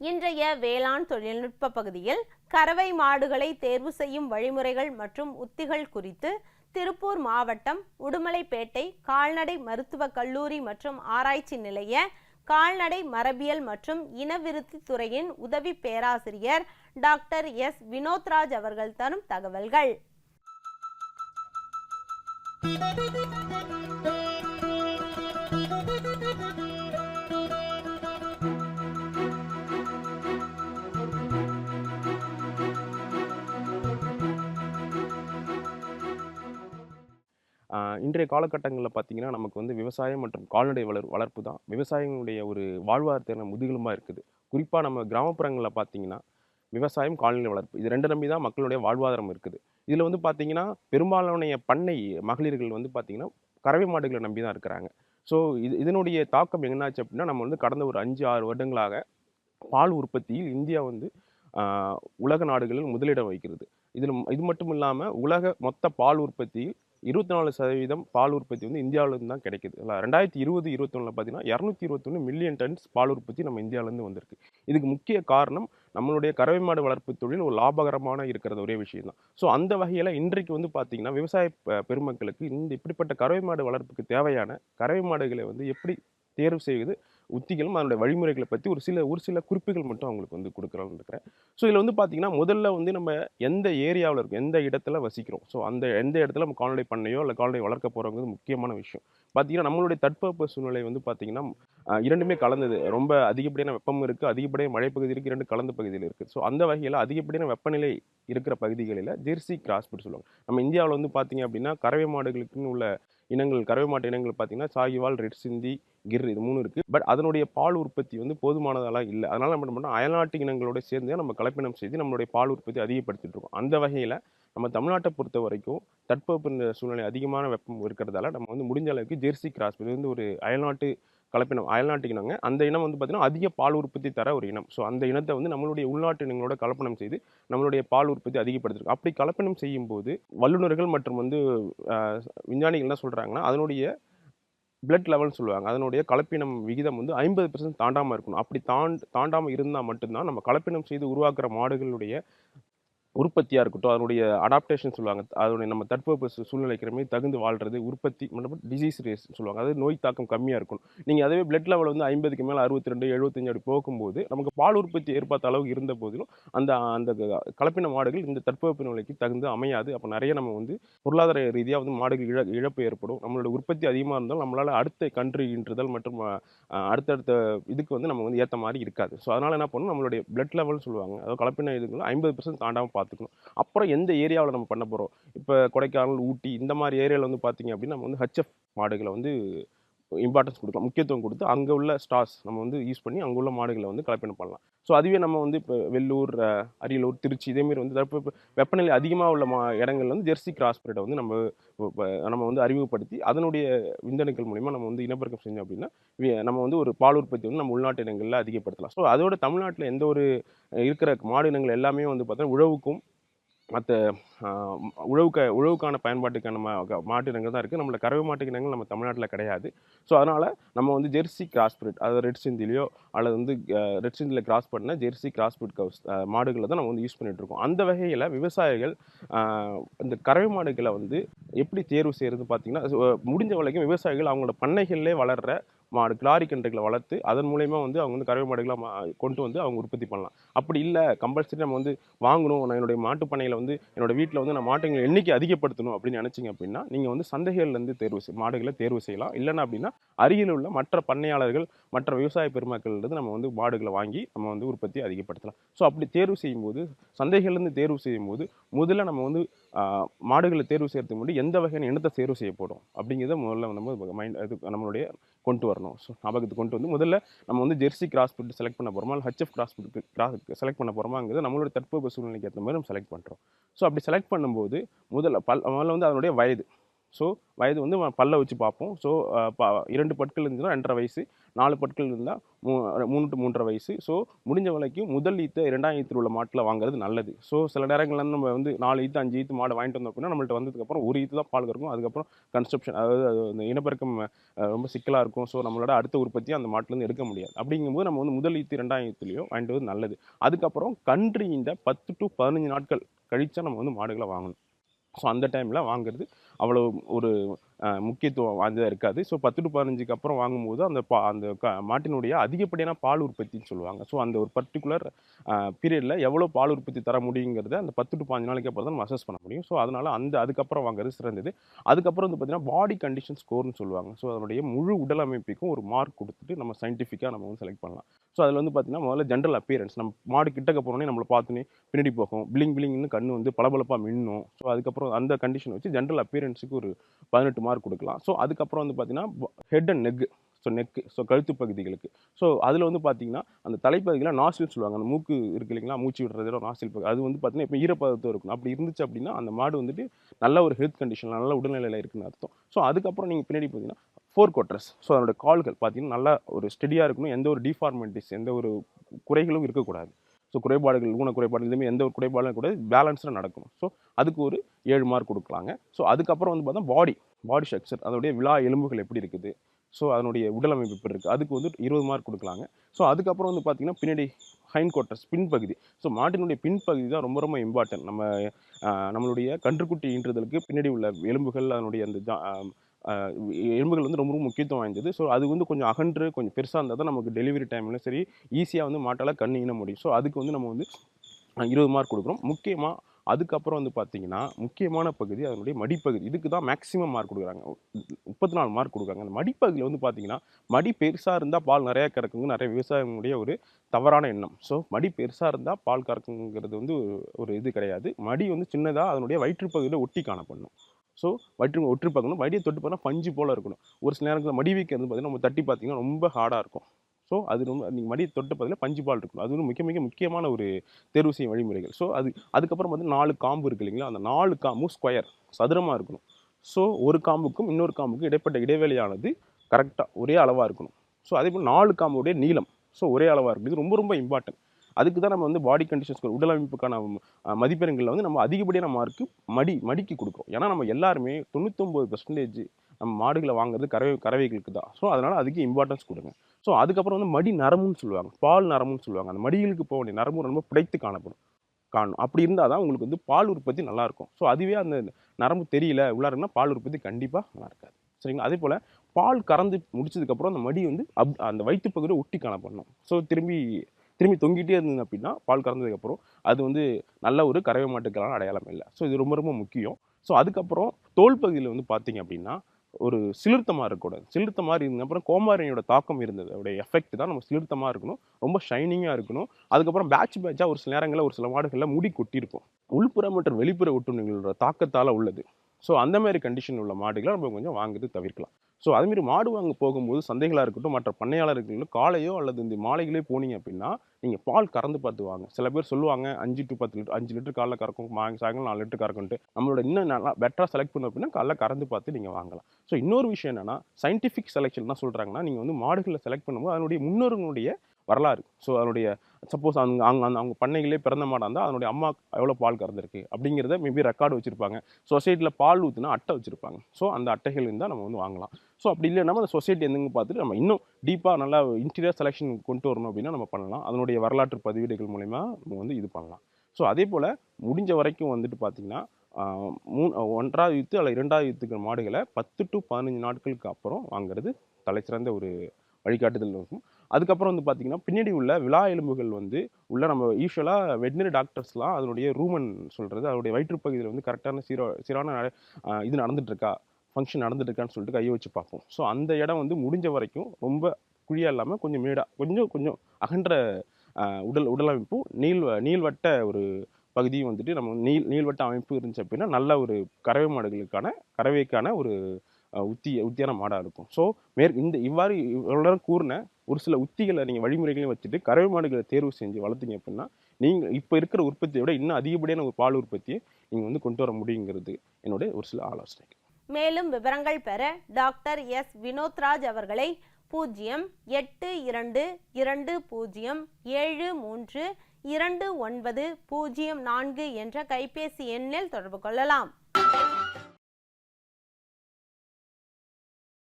இன்றைய வேளாண் தொழில்நுட்ப பகுதியில் கறவை மாடுகளை தேர்வு செய்யும் வழிமுறைகள் மற்றும் உத்திகள் குறித்து திருப்பூர் மாவட்டம் உடுமலைப்பேட்டை கால்நடை மருத்துவக் கல்லூரி மற்றும் ஆராய்ச்சி நிலைய கால்நடை மரபியல் மற்றும் இனவிருத்தி துறையின் உதவி பேராசிரியர் டாக்டர் எஸ். வினோத்ராஜ் அவர்கள் தரும் தகவல்கள். இன்றைய காலகட்டங்களில் பார்த்தீங்கன்னா நமக்கு வந்து விவசாயம் மற்றும் கால்நடை வளர் வளர்ப்பு தான். விவசாயிகளுடைய ஒரு வாழ்வாதாரத்தின முதுகெலும்பாக இருக்குது. குறிப்பாக நம்ம கிராமப்புறங்களில் பார்த்தீங்கன்னா விவசாயம் கால்நடை வளர்ப்பு இது ரெண்டு நம்பி தான் மக்களுடைய வாழ்வாதாரம் இருக்குது. இதில் வந்து பார்த்திங்கன்னா பெரும்பாலான பண்ணை மகளிர்கள் வந்து பார்த்திங்கன்னா கறவை மாடுகளை நம்பி தான் இருக்கிறாங்க. ஸோ இது இதனுடைய தாக்கம் என்னாச்சு அப்படின்னா நம்ம வந்து கடந்த ஒரு அஞ்சு ஆறு வருடங்களாக பால் உற்பத்தியில் இந்தியா வந்து உலக நாடுகளில் முதலிடம் வகிக்கிறது. இதில் இது மட்டும் இல்லாமல் உலக மொத்த பால் உற்பத்தியில் இருபத்தி நாலு சதவீதம் பால் உற்பத்தி வந்து இந்தியாவிலேருந்து தான் கிடைக்குது. இல்லை ரெண்டாயிரத்தி இருபது இருபத்தொன்னில் பார்த்தீங்கன்னா இரநூத்தி இருபத்தொன்று மில்லியன் டன்ஸ் பால் உற்பத்தி நம்ம இந்தியாவிலேருந்து வந்திருக்கு. இதுக்கு முக்கிய காரணம் நம்மளுடைய கறவை மாடு வளர்ப்பு தொழில் ஒரு லாபகரமான இருக்கிறது ஒரே விஷயம் தான். ஸோ அந்த வகையில் இன்றைக்கு வந்து பார்த்தீங்கன்னா விவசாய பெருமக்களுக்கு இந்த இப்படிப்பட்ட கறவை மாடு வளர்ப்புக்கு தேவையான கறவை மாடுகளை வந்து எப்படி தேர்வு செய்வது உத்திகளும் அதனுடைய வழிமுறைகளை பற்றி ஒரு சில ஒரு சில குறிப்புகள் மட்டும் அவங்களுக்கு வந்து கொடுக்குறான்னு இருக்கிறேன். ஸோ இதில் வந்து பார்த்தீங்கன்னா முதல்ல வந்து நம்ம எந்த ஏரியாவில் இருக்கும் எந்த இடத்துல வசிக்கிறோம்? ஸோ அந்த எந்த இடத்துல நம்ம கால்நடை பண்ணையோ இல்லை கால்நடை வளர்க்க போகிறோங்கிறது முக்கியமான விஷயம். பார்த்தீங்கன்னா நம்மளுடைய தட்பவெப்ப சூழ்நிலை வந்து பார்த்தீங்கன்னா இரண்டுமே கலந்தது. ரொம்ப அதிகப்படியான வெப்பம் இருக்குது அதிகப்படியான மழைப்பகுதி இருக்குது இரண்டு கலந்த பகுதியில் இருக்குது ஸோ அந்த வகையில் அதிகப்படியான வெப்பநிலை இருக்கிற பகுதிகளில் ஜெர்சி கிராஸ்பிட் சொல்லுவாங்க. நம்ம இந்தியாவில் வந்து பார்த்தீங்க அப்படின்னா கறவை மாடுகளுக்குன்னு உள்ள இனங்கள் கறவை மாட்டு இனங்கள் பார்த்தீங்கன்னா சாகிவால் ரெட் சிந்தி கிர் இது மூணு இருக்குது பட் அதனுடைய பால் உற்பத்தி வந்து போதுமானதெல்லாம் இல்லை. அதனால் நம்ம என்ன பண்ணோம் அயல்நாட்டு இனங்களோட சேர்ந்து நம்ம கலப்பினம் செய்து நம்மளுடைய பால் உற்பத்தி அதிகப்படுத்திட்டு இருக்கோம். அந்த வகையில் நம்ம தமிழ்நாட்டை பொறுத்த வரைக்கும் தட்பவெப்ப சூழ்நிலை அதிகமான வெப்பம் இருக்கிறதால நம்ம வந்து முடிஞ்ச அளவுக்கு ஜெர்சி கிராஸ் இது வந்து ஒரு அயல்நாட்டு கலப்பினம் அயல்நாட்டு இனங்க அந்த இனம் வந்து பார்த்தீங்கன்னா அதிக பால் உற்பத்தி தர ஒரு இனம். ஸோ அந்த இனத்தை வந்து நம்மளுடைய உள்நாட்டு இனங்களோட கலப்பனம் செய்து நம்மளுடைய பால் உற்பத்தி அதிகப்படுத்திருக்கு. அப்படி கலப்பனம் செய்யும்போது வல்லுநர்கள் மற்றும் வந்து விஞ்ஞானிகள் என்ன சொல்கிறாங்கன்னா அதனுடைய பிளட் லெவல்னு சொல்லுவாங்க. அதனுடைய கலப்பினம் விகிதம் வந்து ஐம்பது பெர்சன்ட் தாண்டாமல் இருக்கணும். அப்படி தாண்ட் தாண்டாமல் இருந்தால் மட்டும்தான் நம்ம கலப்பினம் செய்து உருவாக்குற மாடுகளுடைய உற்பத்தியாக இருக்கட்டும் அதனுடைய அடாப்டேஷன் சொல்லுவாங்க. அதனுடைய நம்ம தட்பவெப்ப சூ- மாதிரி தகுந்து வாழ்கிறது உற்பத்தி மற்றும் டிசீஸ் ரேஸ் சொல்லுவாங்க. அதாவது நோய் தாக்கம் கம்மியாக இருக்கும் நீங்கள் அதே பிளட் லெவல் வந்து ஐம்பதுக்கு மேலே அறுபத்தி ரெண்டு எழுபத்தஞ்சு அப்படி போகும்போது நமக்கு பால் உற்பத்தி ஏற்பட்ட அளவுக்கு இருந்த போதிலும் அந்த அந்த க- கலப்பின மாடுகள் இந்த தட்பவெப்ப நிலைக்கு தகுந்து அமையாது. அப்போ நிறைய நம்ம வந்து பொருளாதார ரீதியாக வந்து மாடுகள் இழ இழப்பு ஏற்படும். நம்மளோட உற்பத்தி அதிகமாக இருந்தாலும் நம்மளால் அடுத்த கன்று ஈன்றுதல் மற்றும் அடுத்தடுத்த இதுக்கு வந்து நம்ம வந்து ஏற்ற மாதிரி இருக்காது. ஸோ அதனால் என்ன பண்ணணும்? நம்மளுடைய பிளட் லெவல் சொல்லுவாங்க. அதாவது கலப்பின இதுங்களும் ஐம்பது பர்சன்ட் தாண்டாமல் பார்த்துக்கணும். அப்புறம் எந்த ஏரியாவில் நம்ம பண்ண போகிறோம் இப்போ கொடைக்கானல் ஊட்டி இந்த மாதிரி ஏரியாவில் வந்து பார்த்திங்க அப்படின்னா நம்ம வந்து ஹச்எஃப் மாடுகளை வந்து இம்பார்ட்டன்ஸ் கொடுக்கலாம் முக்கியத்துவம் கொடுத்து அங்கே உள்ள ஸ்டார்ஸ் நம்ம வந்து யூஸ் பண்ணி அங்கே உள்ள மாடுகளை வந்து கலப்பினம் பண்ணலாம். ஸோ அதுவே நம்ம வந்து இப்போ வெள்ளூர் அரியலூர் திருச்சி இதேமாரி வந்து தட்ப வெப்பநிலை அதிகமாக உள்ள மா இடங்கள்ல வந்து ஜெர்சி கிராஸ் பிரீடை வந்து நம்ம நம்ம வந்து அறிமுகப்படுத்தி அதனுடைய விந்தணுக்கள் மூலிமா நம்ம வந்து இனப்பெருக்கம் செஞ்சோம் அப்படின்னா நம்ம வந்து ஒரு பால் உற்பத்தி வந்து நம்ம உள்நாட்டு இனங்களில் அதிகப்படுத்தலாம். ஸோ அதோட தமிழ்நாட்டில் எந்த ஒரு இருக்கிற மாடு இனங்கள் எல்லாமே வந்து பார்த்தோன்னா உழவுக்கும் மற்ற உழவுக்க உழவுக்கான பயன்பாட்டுக்கான மாட்டு இனங்கள் தான் இருக்குது நம்மள கறவை மாட்டு இனங்கள் நம்ம தமிழ்நாட்டில் கிடையாது. ஸோ அதனால் நம்ம வந்து ஜெர்சி கிராஸ் பிரிட் அதாவது ரெட் சிந்திலையோ அல்லது வந்து ரெட் சிந்தியில் கிராஸ் பண்ண ஜெர்சி கிராஸ் பிரிட் கவுஸ் மாடுகளை தான் நம்ம வந்து யூஸ் பண்ணிகிட்ருக்கோம் இருக்கோம். அந்த வகையில் விவசாயிகள் இந்த கறவை மாடுகளை வந்து எப்படி தேர்வு செய்கிறது பார்த்திங்கன்னா முடிஞ்ச வரைக்கும் விவசாயிகள் அவங்களோட பண்ணைகளிலே வளர்ற மாடு கிளாரி கன்றுகளை வளர்த்து அதன் மூலயமா வந்து அவங்க வந்து கறவை மாடுகளை மா- கொண்டு வந்து அவங்க உற்பத்தி பண்ணலாம். அப்படி இல்லை கம்பல்சரி நம்ம வந்து வாங்கணும். நான் என்னுடைய மாட்டு பண்ணையில் வந்து என்னோட வீட்டில் வந்து நான் மாட்டுங்களை எண்ணிக்கை அதிகப்படுத்தணும் அப்படின்னு நினச்சிங்க அப்படின்னா நீங்கள் வந்து சந்தைகள்லேருந்து தேர்வு செய் மாடுகளை தேர்வு செய்யலாம். இல்லைன்னா அப்படின்னா அருகில் உள்ள மற்ற பண்ணையாளர்கள் மற்ற விவசாய பெருமக்கள்லேருந்து நம்ம வந்து மாடுகளை வாங்கி நம்ம வந்து உற்பத்தி அதிகப்படுத்தலாம். ஸோ அப்படி தேர்வு செய்யும்போது சந்தைகள்லேருந்து தேர்வு செய்யும்போது முதல்ல நம்ம வந்து மாடுகளை தேர்வு செய்யறதுக்கு முன்னாடி எந்த வகையான இனத்தை தேர்வு செய்யப்படும்? அப்படிங்கிறத முதல்ல நம்ம மைண்ட் இது நம்மளுடைய கொண்டு வரணும். ஸோ ஞாபகத்துக்கு கொண்டு வந்து முதல்ல நம்ம வந்து ஜெர்சி கிராஸ் பிட் செலக்ட் பண்ண போகிறோமா இல்லை H F cross breed cross select பண்ண போகிறோமாங்கிறது நம்மளோட தட்பவெப்ப சூழ்நிலைக்கு ஏற்ற மாதிரி நம்ம செலக்ட் பண்ணுறோம் ஸோ அப்படி செலக்ட் பண்ணும்போது முதல்ல பல் முதல்ல வந்து அதனுடைய வயது. ஸோ வயது வந்து பல்ல வச்சு பார்ப்போம். ஸோ இரண்டு பற்கள் இருந்துச்சுன்னா ரெண்டரை வயசு நாலு பற்கள் இருந்தால் மூ மூணு டு மூன்றரை வயசு. ஸோ முடிஞ்ச வரைக்கும் முதல் ஈத்து இரண்டாம் ஈத்தில் உள்ள மாட்டில் வாங்குறது நல்லது. ஸோ சில நேரங்களில் வந்து நம்ம வந்து நாலு ஈத்து அஞ்சு ஈத்து மாடு வாங்கிட்டு வந்தோம் அப்படின்னா நம்மள்ட்ட வந்ததுக்கப்புறம் ஒரு ஈத்து தான் பால் கறக்கும். அதுக்கப்புறம் கன்ஸ்ட்ரப்ஷன் அதாவது அது அந்த இனப்பெருக்கம் ரொம்ப சிக்கலாக இருக்கும். ஸோ நம்மளோட அடுத்த உற்பத்தியை அந்த மாட்டிலேருந்து எடுக்க முடியாது. அப்படிங்கும்போது நம்ம வந்து முதல் ஈத்து இரண்டாம் ஈத்துலேயோ வாங்கிட்டு வந்து நல்லது. அதுக்கப்புறம் கன்று இந்த பத்து டு பதினஞ்சு நாட்கள் கழிச்சா நம்ம வந்து மாடுகளை வாங்கணும். ஸோ அந்த டைமில் வாங்குறது அவ்வளோ ஒரு முக்கியத்துவம் வாய்ந்ததாக இருக்காது. ஸோ பத்து டு பதினஞ்சுக்கு அப்புறம் வாங்கும்போது அந்த பா அந்த க மாட்டினுடைய அதிகப்படியான பால் உற்பத்தின்னு சொல்லுவாங்க. ஸோ அந்த ஒரு பர்டிகுலர் பீரியடில் எவ்வளோ பால் உற்பத்தி தர முடியுங்கிறத அந்த பத்து டு பாஞ்சு நாளைக்கு அப்புறம் தான் நம்ம அசஸ் பண்ண முடியும். ஸோ அதனால் அந்த அதுக்கப்புறம் வாங்குறது சிறந்தது. அதுக்கப்புறம் வந்து பார்த்திங்கன்னா பாடி கண்டிஷன் ஸ்கோர்னு சொல்லுவாங்க. ஸோ அதனுடைய முழு உடல் அமைப்புக்கும் ஒரு மார்க் கொடுத்துட்டு நம்ம சயின்டிஃபிக்காக நம்ம வந்து செலக்ட் பண்ணலாம். ஸோ அதில் வந்து பார்த்தீங்கன்னா முதல்ல ஜென்ரல் அப்பியரன்ஸ் நம்ம மாடு கிட்டக்க போனோடனே நம்மளை பார்த்துனே பின்னாடி போகும். பிளிங் பிளிங்னு கண்ணு வந்து பளபளப்பாக மின்னும். ஸோ அதுக்கப்புறம் அந்த கண்டிஷன் வச்சு ஜென்ரல் அப்பியரன்ஸுக்கு ஒரு பதினெட்டு மார்க் மார்க் கொடுக்கலாம். ஸோ அதுக்கப்புறம் வந்து பார்த்தீங்கன்னா head and neck so neck so கழுத்து பகுதிகளுக்கு. ஸோ அதில் வந்து பார்த்தீங்கன்னா அந்த தலைப்பகுதியில் நாசில் சொல்லுவாங்க. அந்த மூக்கு இருக்கு இல்லைங்களா? மூச்சு விடுறது நாசில் பகுதி அது வந்து பார்த்தீங்கன்னா இப்போ ஈரப்பதத்தம் இருக்கணும். அப்படி இருந்துச்சு அப்படின்னா அந்த மாடு வந்துட்டு நல்ல ஒரு ஹெல்த் கண்டிஷன் நல்ல உடல்நிலையில் இருக்குன்னு அர்த்தம். ஸோ அதுக்கப்புறம் நீங்கள் பின்னாடி பார்த்தீங்கன்னா ஃபோர் குவார்ட்டர்ஸ் ஸோ அதோட கால்கள் பார்த்தீங்கன்னா நல்லா ஒரு ஸ்டெடியாக இருக்கணும். எந்த ஒரு டிஃபார்மெண்டிஸ் எந்த ஒரு குறைகளும் இருக்கக்கூடாது. ஸோ குறைபாடுகள் ஊன குறைபாடு இதுமாதிரி எந்த ஒரு குறைபாடும் கூட பேலன்ஸில் நடக்கும். ஸோ அதுக்கு ஒரு ஏழு மார்க் கொடுக்கலாங்க. ஸோ அதுக்கப்புறம் வந்து பார்த்தா பாடி பாடி ஸ்ட்ரக்சர் அதனுடைய விழா எலும்புகள் எப்படி இருக்குது? ஸோ அதனுடைய உடல் அமைப்பு எப்படி இருக்குது? அதுக்கு வந்து இருபது மார்க் கொடுக்கலாங்க. ஸோ அதுக்கப்புறம் வந்து பார்த்தீங்கன்னா பின்னாடி ஹைன் குவார்ட்டர்ஸ் பின்பகுதி ஸோ மாட்டினுடைய பின்பகுதி தான் ரொம்ப ரொம்ப இம்பார்ட்டன்ட் நம்ம நம்மளுடைய கன்றுக்குட்டி ஈன்றுதலுக்கு பின்னாடி உள்ள எலும்புகள் அதனுடைய அந்த ஜா- எலும்புகள் வந்து ரொம்ப ரொம்ப முக்கியத்துவம் வாய்ந்தது. ஸோ அது வந்து கொஞ்சம் அகன்று கொஞ்சம் பெருசாக இருந்தால் தான் நமக்கு டெலிவரி டைமில் சரி ஈஸியாக வந்து மாட்டால் கண் ஈன முடியும். ஸோ அதுக்கு வந்து நம்ம வந்து இருபது மார்க் கொடுக்குறோம். முக்கியமாக அதுக்கப்புறம் வந்து பார்த்தீங்கன்னா முக்கியமான பகுதி அதனுடைய மடிப்பகுதி. இதுக்கு தான் மேக்ஸிமம் மார்க் கொடுக்குறாங்க. முப்பத்தி நாலு மார்க் கொடுக்குறாங்க. அந்த மடிப்பகுதியில் வந்து பார்த்தீங்கன்னா மடி பெருசாக இருந்தால் பால் நிறையா கறக்குங்க. நிறைய விவசாயிகளுடைய ஒரு தவறான எண்ணம். ஸோ மடி பெருசாக இருந்தால் பால் கறக்குங்கிறது வந்து ஒரு- ஒரு இது கிடையாது. மடி வந்து சின்னதாக அதனுடைய வயிற்றுப்பகுதியில் ஒட்டி காணப்படணும். ஸோ வயிற்று ஒற்று பார்க்கணும். வடியை தொட்டு பார்த்தா பஞ்சு போல் இருக்கணும். ஒரு சில நேரங்களில் மடி வீக்கிறது பார்த்தீங்கன்னா நம்ம தட்டி பார்த்தீங்கன்னா ரொம்ப ஹார்டாக இருக்கும். ஸோ அது ரொம்ப நீங்கள் மடியை தொட்டு பார்த்தீங்கன்னா பஞ்சு பால் இருக்கணும். அது வந்து மிக மிக முக்கியமான ஒரு தேர்வு செய்யும் வழிமுறைகள். ஸோ அது அதுக்கப்புறம் வந்து நாலு காம்பு இருக்கு இல்லைங்களா? அந்த நாலு காம்பும் ஸ்கொயர் சதுரமாக இருக்கணும். ஸோ ஒரு காம்புக்கும் இன்னொரு காம்புக்கும் இடைப்பட்ட இடைவெளியானது கரெக்டாக ஒரே அளவாக இருக்கணும். ஸோ அதே போல் நாலு காம்புடைய நீளம். ஸோ ஒரே அளவாக இருக்குது இது ரொம்ப ரொம்ப இம்பார்ட்டன்ட் அதுக்கு தான் நம்ம வந்து பாடி கண்டிஷன்ஸ் உடல் அமைப்புக்கான மதிப்பெண்களில் வந்து நம்ம அதிகப்படியான மார்க்கு மடி மடிக்கு கொடுக்கும் ஏன்னா நம்ம எல்லாருமே தொண்ணூத்தொம்பது பர்சன்டேஜ் நம்ம மாடுகளை வாங்குறது கறவை கறவைகளுக்கு தான். ஸோ அதனால் அதுக்கு இம்பார்ட்டன்ஸ் கொடுங்க. ஸோ அதுக்கப்புறம் வந்து மடி நரம்புன்னு சொல்லுவாங்க. பால் நரம்புன்னு சொல்லுவாங்க. அந்த மடிகளுக்கு போக வேண்டிய நரம்பு ரொம்ப புடைத்து காணப்படும். காணும் அப்படி இருந்தால் தான் உங்களுக்கு வந்து பால் உற்பத்தி நல்லாயிருக்கும் ஸோ அதுவே அந்த நரம்பு தெரியல உள்ளாருன்னா பால் உற்பத்தி கண்டிப்பாக நல்லா இருக்காது. சரிங்களா? அதே போல் பால் கறந்து முடிச்சதுக்கப்புறம் அந்த மடி வந்து அப் அந்த வயிற்று பகுதியில் ஒட்டி காணப்படணும். ஸோ திரும்பி திரும்பி தொங்கிட்டே இருந்தது அப்படின்னா பால் கறந்ததுக்கப்புறம் அது வந்து நல்ல ஒரு கறவை மாட்டுக்கெல்லாம் அடையாளம் இல்லை. ஸோ இது ரொம்ப ரொம்ப முக்கியம். ஸோ அதுக்கப்புறம் தோல் பகுதியில் வந்து பார்த்தீங்க அப்படின்னா ஒரு சிலிர்த்தமாக இருக்கக்கூடாது சிலிர்த்த மாதிரி அப்புறம் கோமாரியோட தாக்கம் இருந்தது. அதோடைய எஃபெக்ட் தான் நம்ம சிலிர்த்தமாக இருக்கணும். ரொம்ப ஷைனிங்காக இருக்கணும். அதுக்கப்புறம் பேட்ச் பேட்சாக ஒரு சில நேரங்களில் ஒரு சில மாடுகளில் முடி கொட்டியிருக்கும். உள்புற மற்றும் வெளிப்புற ஒட்டுண்ணிகளோட தாக்கத்தால் உள்ளது. ஸோ அந்த மாதிரி கண்டிஷன் உள்ள மாடுகளை நம்ம கொஞ்சம் வாங்குறது தவிர்க்கலாம். ஸோ அதுமாரி மாடு வாங்க போகும்போது சந்தைகளாக இருக்கட்டும் மற்ற பண்ணையாளர்களும் காலையோ அல்லது இந்த மாலைகளே போனீங்க அப்படின்னா நீங்கள் பால் கறந்து பார்த்து வாங்க சில பேர் சொல்லுவாங்க அஞ்சு டு பத்து லிட்டர் அஞ்சு லிட்டர் காலைல கறக்கும் மாங்க சாயங்காலம் நாலு லிட்டர் கறக்குன்ட்டு. நம்மளோட இன்னும் நல்லா பெட்டராக செலக்ட் பண்ணோம் அப்படின்னா காலைல கறந்து பார்த்து நீங்கள் வாங்கலாம். ஸோ இன்னொரு விஷயம் என்னென்னா சயின்டிஃபிக் செலெக்ஷன் தான் சொல்கிறாங்கன்னா நீங்கள் வந்து மாடுகளில் செலக்ட் பண்ணும்போது அதனுடைய முன்னோர்களுடைய வரலாறு. ஸோ அதனுடைய சப்போஸ் அவங்க அவங்க அந்த அவங்க பண்ணைகளே பிறந்த மாடாக இருந்தால் அதனுடைய அம்மா எவ்வளோ பால் கறந்துருக்கு அப்படிங்கிறத மேபி ரெக்கார்டு வச்சுருப்பாங்க. சொசைட்டியில் பால் ஊற்றுனா அட்டை வச்சுருப்பாங்க. ஸோ அந்த அட்டைகள் இருந்தால் நம்ம வந்து வாங்கலாம். ஸோ அப்படி இல்லைன்னா அந்த சொசைட்டி எதுங்க பார்த்துட்டு நம்ம இன்னும் டீப்பாக நல்லா இன்டீரியர் செலெக்ஷன் கொண்டு வரணும் அப்படின்னா நம்ம பண்ணலாம். அதனுடைய வரலாற்று பதிவேடுகள் மூலிமா நம்ம வந்து இது பண்ணலாம். ஸோ அதே போல் முடிஞ்ச வரைக்கும் வந்துட்டு பார்த்திங்கன்னா மூணு மூ ஒன்றாவது யுத்து அல்ல இரண்டாவது யுத்துக்கிற மாடுகளை பத்து டு பதினஞ்சு நாட்களுக்கு அப்புறம் வாங்குறது தலைசிறந்த ஒரு வழிகாட்டுதல் இருக்கும். அதுக்கப்புறம் வந்து பார்த்தீங்கன்னா பின்னாடி உள்ள விழா எலும்புகள் வந்து உள்ள நம்ம யூஸ்வலாக வெட்னரி டாக்டர்ஸ்லாம் அதனுடைய ரூமன் சொல்கிறது அதனுடைய வயிற்றுப்பகுதியில் வந்து கரெக்டான சீரோ சீரான இது நடந்துட்டு இருக்கா ஃபங்க்ஷன் நடந்துட்டுருக்கான்னு சொல்லிட்டு கையை வச்சு பார்ப்போம். ஸோ அந்த இடம் வந்து முடிஞ்ச வரைக்கும் ரொம்ப குழியாக இல்லாமல் கொஞ்சம் மேடாக கொஞ்சம் கொஞ்சம் அகன்ற உடல் உடலமைப்பும் நீள் நீள்வட்ட ஒரு பகுதியும் வந்துட்டு நம்ம நீள் நீள்வட்ட அமைப்பு இருந்துச்சு அப்படின்னா நல்ல ஒரு கறவை மாடுகளுக்கான கறவைக்கான ஒரு உத்திய உத்தி உத்தியான மாடாக இருக்கும். ஸோ மேற் இந்த இவ்வாறு இவ்வளோ நேரம் கூறின ஒரு சில உத்திகளை நீங்கள் வழிமுறைகளையும் வச்சுட்டு கறவை மாடுகளை தேர்வு செஞ்சு வளர்த்திங்க அப்படின்னா நீங்கள் இப்போ இருக்கிற உற்பத்தியை விட இன்னும் அதிகப்படியான ஒரு பால் உற்பத்தியை நீங்கள் வந்து கொண்டு வர முடியுங்கிறது என்னுடைய ஒரு சில ஆலோசனை மேலும் விவரங்கள் பெற டாக்டர் எஸ். வினோத்ராஜ் அவர்களை பூஜ்ஜியம் எட்டு இரண்டு இரண்டு பூஜ்ஜியம் ஏழு மூன்று இரண்டு ஒன்பது பூஜ்ஜியம் நான்கு என்ற கைபேசி எண்ணில் தொடர்பு கொள்ளலாம்.